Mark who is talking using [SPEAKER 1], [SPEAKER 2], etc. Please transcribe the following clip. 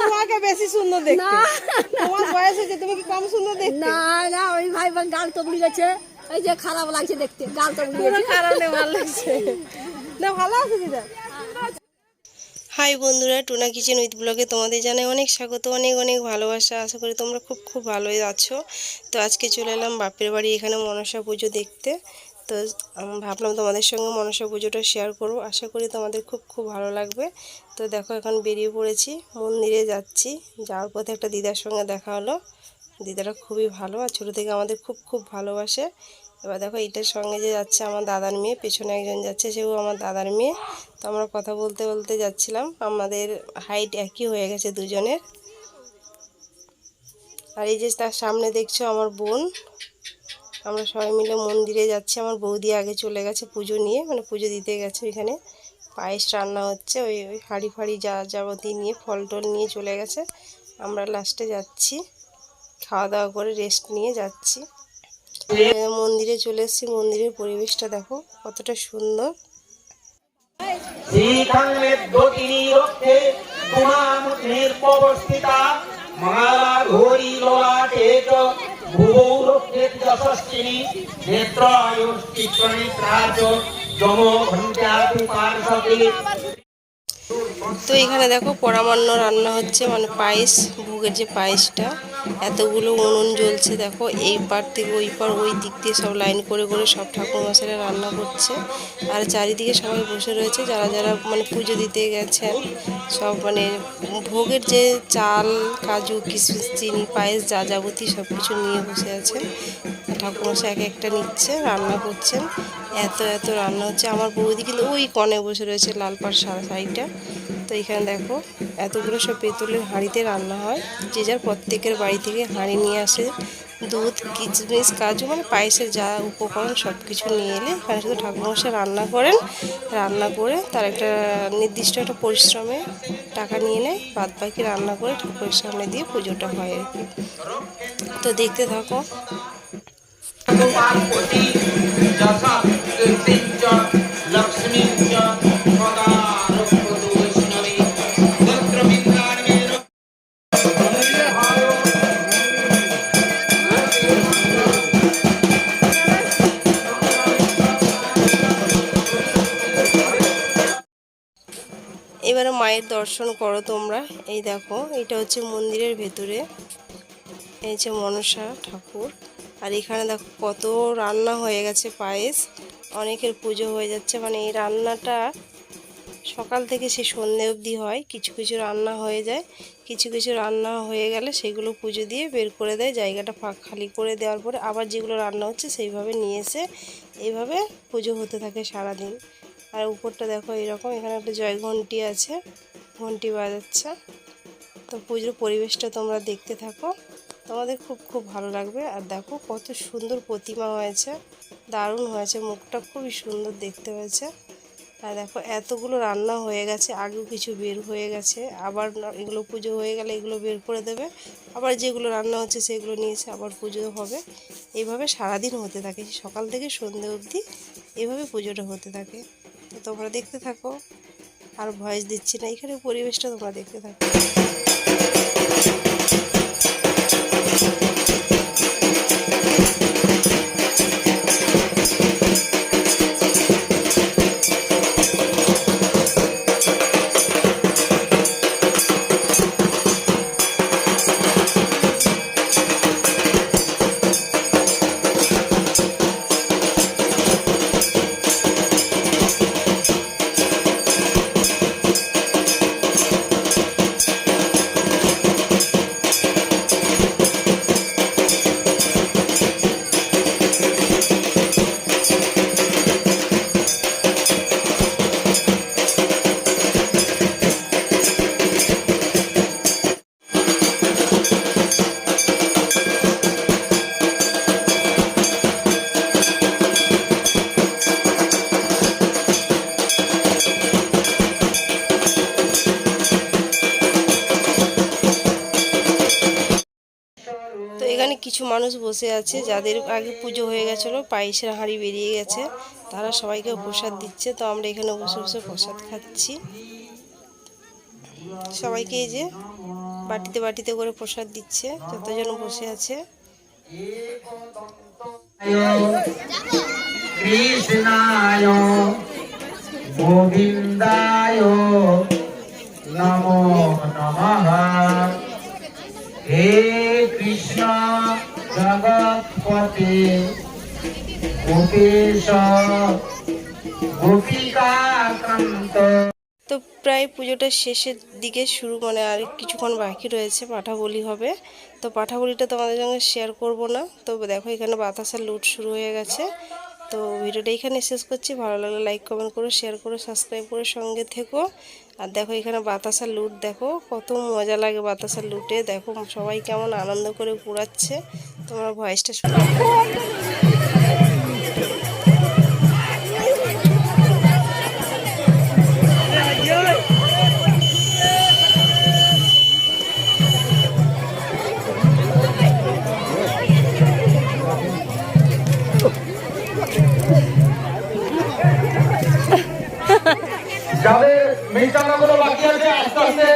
[SPEAKER 1] তোমাকে বেশি সুন্দর দেখতে। তোমার বয়স হয়েছে তুমি কি কম সুন্দর দেখতে?
[SPEAKER 2] না না ওই ভাই বোন গাল তবড়ি গেছে। এই যে খারাপ লাগছে দেখতে গাল
[SPEAKER 1] কারণে ভালো লাগছে। না ভালো আছে দিদা। হাই বন্ধুরা টুনা কিচেন উইথ ব্লগে তোমাদের জানাই অনেক স্বাগত অনেক অনেক ভালোবাসা। আশা করি তোমরা খুব খুব ভালোই আছো। তো আজকে চলে এলাম বাপের বাড়ি এখানে মনসা পুজো দেখতে। তো ভাবলাম তোমাদের সঙ্গে মনসা পুজোটা শেয়ার করব। আশা করি তোমাদের খুব খুব ভালো লাগবে। তো দেখো, এখন বেরিয়ে পড়েছি। মন্দিরে যাচ্ছি। যাওয়ার পথে একটা দিদার সঙ্গে দেখা হলো। দিদারা খুবই ভালো আর ছোটো থেকে আমাদের খুব খুব ভালোবাসে। এবার দেখো, এইটার সঙ্গে যে যাচ্ছে আমার দাদার মেয়ে, পেছনে একজন যাচ্ছে, সেও আমার দাদার মেয়ে। তো আমরা কথা বলতে বলতে যাচ্ছিলাম। আমাদের হাইট একই হয়ে গেছে দুজনের। আর এই যে তার সামনে দেখছ আমার বোন। আমরা সবাই মিলে মন্দিরে যাচ্ছি। আমার বৌদি আগে চলে গেছে পুজো নিয়ে মানে পুজো দিতে গেছে ওইখানে। পায়েস রান্না হচ্ছে, ওই ওই হাঁড়ি ফাড়ি যা যাবতীয় নিয়ে, ফল টল নিয়ে চলে গেছে। আমরা লাস্টে যাচ্ছি, খাওয়া দাওয়া করে রেস্ট নিয়ে যাচ্ছি। মন্দিরে চলে এসেছি, মন্দিরের পরিবেশটা দেখো কতটা সুন্দর।
[SPEAKER 3] রক্ষে গুণামুনির্পবস্থিতা মহাঘোরী ললাটে চ
[SPEAKER 1] তো এখানে দেখো পরামান্ন রান্না হচ্ছে মানে পায়েস ভোগের যে পায়েসটা, এতগুলো উনুন জ্বলছে, দেখো এই পার থেকে ওই পার, ওই দিক দিয়ে সব লাইন করে করে সব ঠাকুর মশাইরা রান্না করছে। আর চারিদিকে সবাই বসে রয়েছে, যারা যারা মানে পুজো দিতে গেছেন, সব মানে ভোগের যে চাল, কাজু কিশমিশ চিনি, পায়েস, যা যাবতীয় সব কিছু নিয়ে বসে আছেন। ঠাকুরমশাই এক একটা নিচ্ছে, রান্না করছেন। এত এত রান্না হচ্ছে। আমার বৌদি কিন্তু ওই কনে বসে রয়েছে লালপাড় সারা সাইডটা তো এখানে দেখো, এতগুলো সব পেতলের হাঁড়িতে রান্না হয়। যে যার প্রত্যেকের বাড়ি থেকে হাঁড়ি নিয়ে আসে। দুধ, কিচমিচ, কাজু মানে পায়েসের যা উপকরণ সব কিছু নিয়ে এলে এখানে শুধু ঠাকুরমশাই রান্না করেন। রান্না করে তার একটা নির্দিষ্ট একটা পরিশ্রমে টাকা নিয়ে নেয়। বাদ বাকি রান্না করে ঠাকুরের সামনে দিয়ে পুজোটা হয় আর কি। তো দেখতে থাকো।
[SPEAKER 3] লক্ষ্মীং
[SPEAKER 1] মায়ের দর্শন করো তোমরা। এই দেখো, এটা হচ্ছে মন্দিরের ভেতরে। এই হচ্ছে মনসা ঠাকুর। আর এখানে দেখো কত রান্না হয়ে গেছে পায়েস। অনেকের পুজো হয়ে যাচ্ছে। মানে এই রান্নাটা সকাল থেকে সে সন্ধে অবধি হয়। কিছু কিছু রান্না হয়ে যায়। কিছু কিছু রান্না হয়ে গেলে সেগুলো পুজো দিয়ে বের করে দেয়। জায়গাটা ফাঁক খালি করে দেওয়ার পরে আবার যেগুলো রান্না হচ্ছে সেইভাবে নিয়ে এসে এইভাবে পুজো হতে থাকে সারাদিন। আর উপরটা দেখো এরকম, এখানে একটা জয় ঘন্টি আছে ঘন্টি বাজাচ্ছে। তো পুজোর পরিবেশটা তোমরা দেখতে থাকো। তোমাদের খুব খুব ভালো লাগবে। আর দেখো কত সুন্দর প্রতিমা হয়েছে, দারুণ হয়েছে, মুখটা খুবই সুন্দর দেখতে হয়েছে। আর দেখো এতগুলো রান্না হয়ে গেছে, আগেও কিছু বের হয়ে গেছে, আবার এগুলো পুজো হয়ে গেলে এগুলো বের করে দেবে। আবার যেগুলো রান্না হচ্ছে সেগুলো নিয়েছে, আবার পুজো হবে। এইভাবে সারাদিন হতে থাকে, সকাল থেকে সন্ধে অবধি এভাবে পুজোটা হতে থাকে। তো তোমরা দেখতে থাকো। আর ভয়েস দিচ্ছি না এখানে পরিবেশটা তোমরা দেখতে থাকো। কিছু মানুষ বসে আছে, যাদের আগে পুজো হয়ে গেছিল, পায়েসের হাঁড়ি বেরিয়ে গেছে, তারা সবাইকে প্রসাদ দিচ্ছে। তো আমরা এখানে বসে বসে প্রসাদ খাচ্ছি। সবাইকে এই যে বাটিতে বাটিতে করে প্রসাদ দিচ্ছে, যতজন বসে আছে।
[SPEAKER 3] জগৎপতে গোপেশ গোপিকাকান্ত
[SPEAKER 1] তো প্রায় পুজোটা শেষের দিকে শুরু মানে আর কিছুক্ষণ বাকি রয়েছে পাঠা বলি হবে। তো পাঠা বলিটা তোমাদের সঙ্গে শেয়ার করব না। তো দেখো এখানে বাতাসের লুট শুরু হয়ে গেছে। তো ভিডিওটা এখানে শেষ করছি। ভালো লাগলে লাইক কমেন্ট করো শেয়ার করো সাবস্ক্রাইব করে সঙ্গে থেকো। আর দেখো এখানে বাতাসার লুট দেখো, কত মজা লাগে বাতাসার লুটে দেখো সবাই কেমন আনন্দ করে ঘুরাচ্ছে। তোমরা ভয়েসটা শুনে।
[SPEAKER 3] যাদের বাকি আছে আস্তে আস্তে